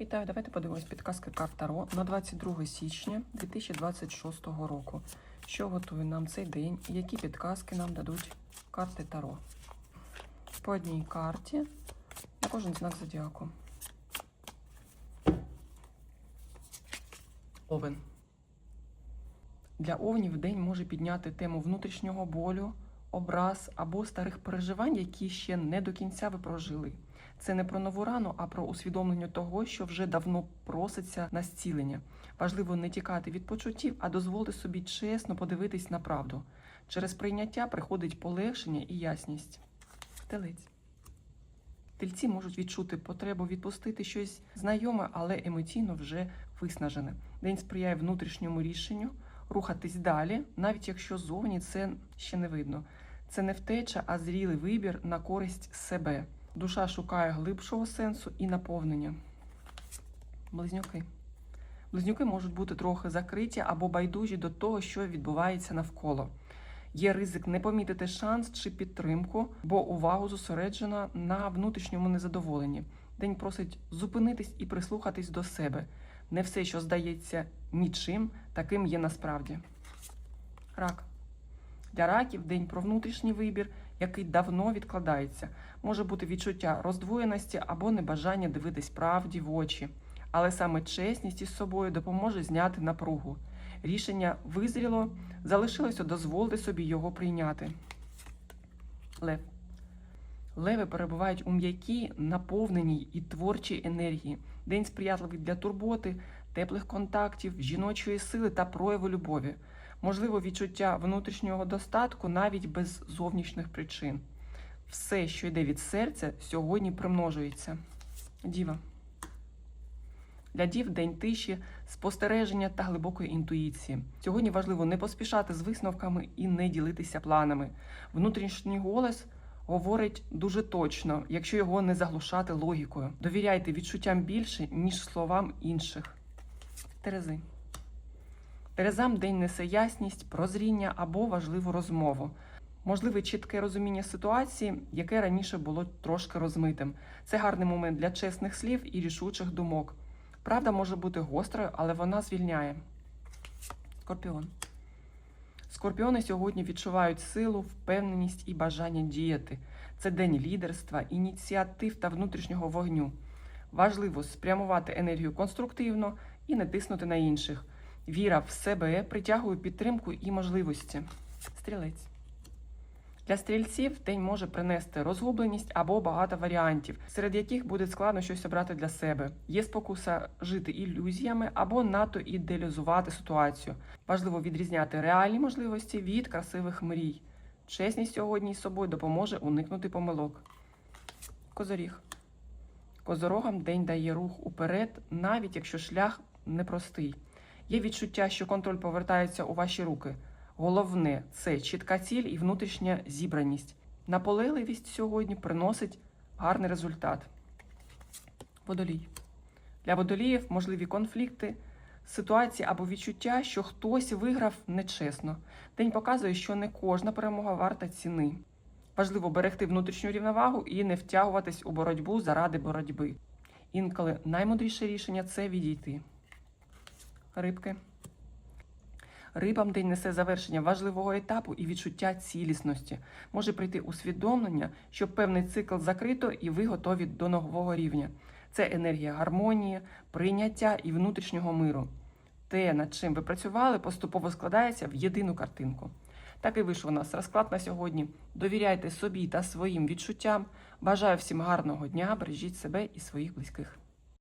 Вітаю, давайте подивимось підказки карт Таро на 22 січня 2026 року. Що готує нам цей день які підказки нам дадуть карти Таро? По одній карті на кожен знак зодіаку. Овен. Для овнів день може підняти тему внутрішнього болю, образ або старих переживань, які ще не до кінця ви прожили. Це не про нову рану, а про усвідомлення того, що вже давно проситься на зцілення. Важливо не тікати від почуттів, а дозволити собі чесно подивитись на правду. Через прийняття приходить полегшення і ясність. Телець. Тельці можуть відчути потребу відпустити щось знайоме, але емоційно вже виснажене. День сприяє внутрішньому рішенню, рухатись далі, навіть якщо зовні це ще не видно. Це не втеча, а зрілий вибір на користь себе. Душа шукає глибшого сенсу і наповнення. Близнюки. Близнюки можуть бути трохи закриті або байдужі до того, що відбувається навколо. Є ризик не помітити шанс чи підтримку, бо увагу зосереджена на внутрішньому незадоволенні. День просить зупинитись і прислухатись до себе. Не все, що здається нічим, таким є насправді. Рак. Для раків день про внутрішній вибір, який давно відкладається. Може бути відчуття роздвоєності або небажання дивитись правді в очі. Але саме чесність із собою допоможе зняти напругу. Рішення визріло, залишилося дозволити собі його прийняти. Лев. Леви перебувають у м'якій, наповненій і творчій енергії. День сприятливий для турботи, теплих контактів, жіночої сили та прояву любові. Можливо, відчуття внутрішнього достатку навіть без зовнішніх причин. Все, що йде від серця, сьогодні примножується. Діва. Для дів день тиші, спостереження та глибокої інтуїції. Сьогодні важливо не поспішати з висновками і не ділитися планами. Внутрішній голос говорить дуже точно, якщо його не заглушати логікою. Довіряйте відчуттям більше, ніж словам інших. Терези. Терезам день несе ясність, прозріння або важливу розмову. Можливе чітке розуміння ситуації, яке раніше було трошки розмитим. Це гарний момент для чесних слів і рішучих думок. Правда може бути гострою, але вона звільняє. Скорпіон. Скорпіони сьогодні відчувають силу, впевненість і бажання діяти. Це день лідерства, ініціатив та внутрішнього вогню. Важливо спрямувати енергію конструктивно і не тиснути на інших. Віра в себе притягує підтримку і можливості. Стрілець. Для стрільців день може принести розгубленість або багато варіантів, серед яких буде складно щось обрати для себе. Є спокуса жити ілюзіями або надто ідеалізувати ситуацію. Важливо відрізняти реальні можливості від красивих мрій. Чесність сьогодні з собою допоможе уникнути помилок. Козоріг. Козорогам день дає рух уперед, навіть якщо шлях непростий. Є відчуття, що контроль повертається у ваші руки. Головне це чітка ціль і внутрішня зібраність. Наполегливість сьогодні приносить гарний результат. Водолій. Для водоліїв можливі конфлікти, ситуації або відчуття, що хтось виграв нечесно. День показує, що не кожна перемога варта ціни. Важливо берегти внутрішню рівновагу і не втягуватись у боротьбу заради боротьби. Інколи наймудріше рішення це відійти. Рибки. Рибам день несе завершення важливого етапу і відчуття цілісності. Може прийти усвідомлення, що певний цикл закрито і ви готові до нового рівня. Це енергія гармонії, прийняття і внутрішнього миру. Те, над чим ви працювали, поступово складається в єдину картинку. Так і вийшов у нас розклад на сьогодні. Довіряйте собі та своїм відчуттям. Бажаю всім гарного дня, бережіть себе і своїх близьких.